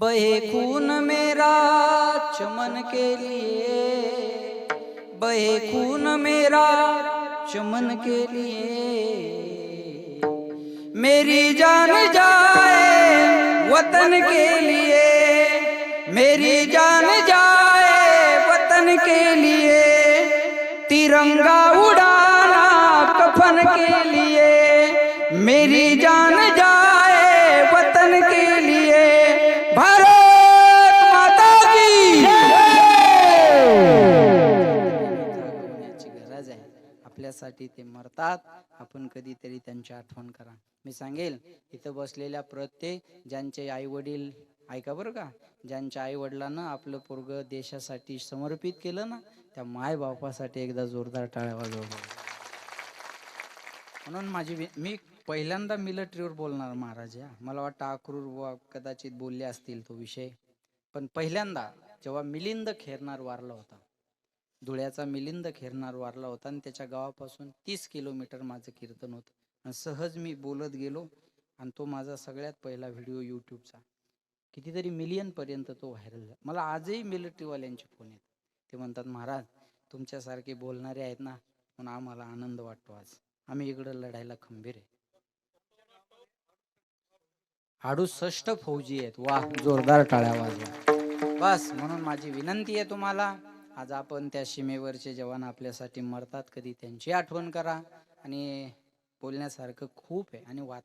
बहे खून मेरा चमन के लिए। बहे खून मेरा चमन के लिए। मेरी जान जाए वतन के लिए। मेरी जान जाए वतन के लिए। तिरंगा उड़ाना कफन के लिए। मेरी जान आपल्यासाठी ते मरतात. आपण कधीतरी त्यांची आठवण करा. मी सांगेल इथं बसलेल्या प्रत्येक ज्यांचे आई वडील ऐका बरं का ज्यांच्या आई वडिलांना आपलं पोरग देशासाठी समर्पित केलं ना त्या माय बापासाठी एकदा जोरदार टाळ्या वाजवा म्हणून माझी मी पहिल्यांदा मिलिटरीवर बोलणार महाराज या. मला वाटतं आक्रूर व कदाचित बोलले असतील तो विषय. पण पहिल्यांदा जेव्हा मिलिंद खेरणार वारला होता धुळ्याचा मिलिंद खेरनार वारला होता आणि त्याच्या गावापासून तीस किलोमीटर माझं कीर्तन होतं. आणि सहज मी बोलत गेलो आणि तो माझा सगळ्यात पहिला व्हिडिओ यूट्यूबचा. कितीतरी मिलियनपर्यंत तो व्हायरल झाला. मला आजही मिलिटरीवाल्यांचे फोन येतात. ते म्हणतात महाराज तुमच्यासारखे बोलणारे आहेत ना म्हणून आम्हाला आनंद वाटतो आज. आम्ही इकडं लढायला खंबीर आहे. अडुसष्ट फौजी आहेत. वा जोरदार टाळ्या वाजवा बस म्हणून माझी विनंती आहे तुम्हाला आज आपण त्या सीमेवरचे जवान आपल्यासाठी मरतात कधी त्यांची आठवण करा आणि बोलण्यासारखं खूप आहे आणि वाच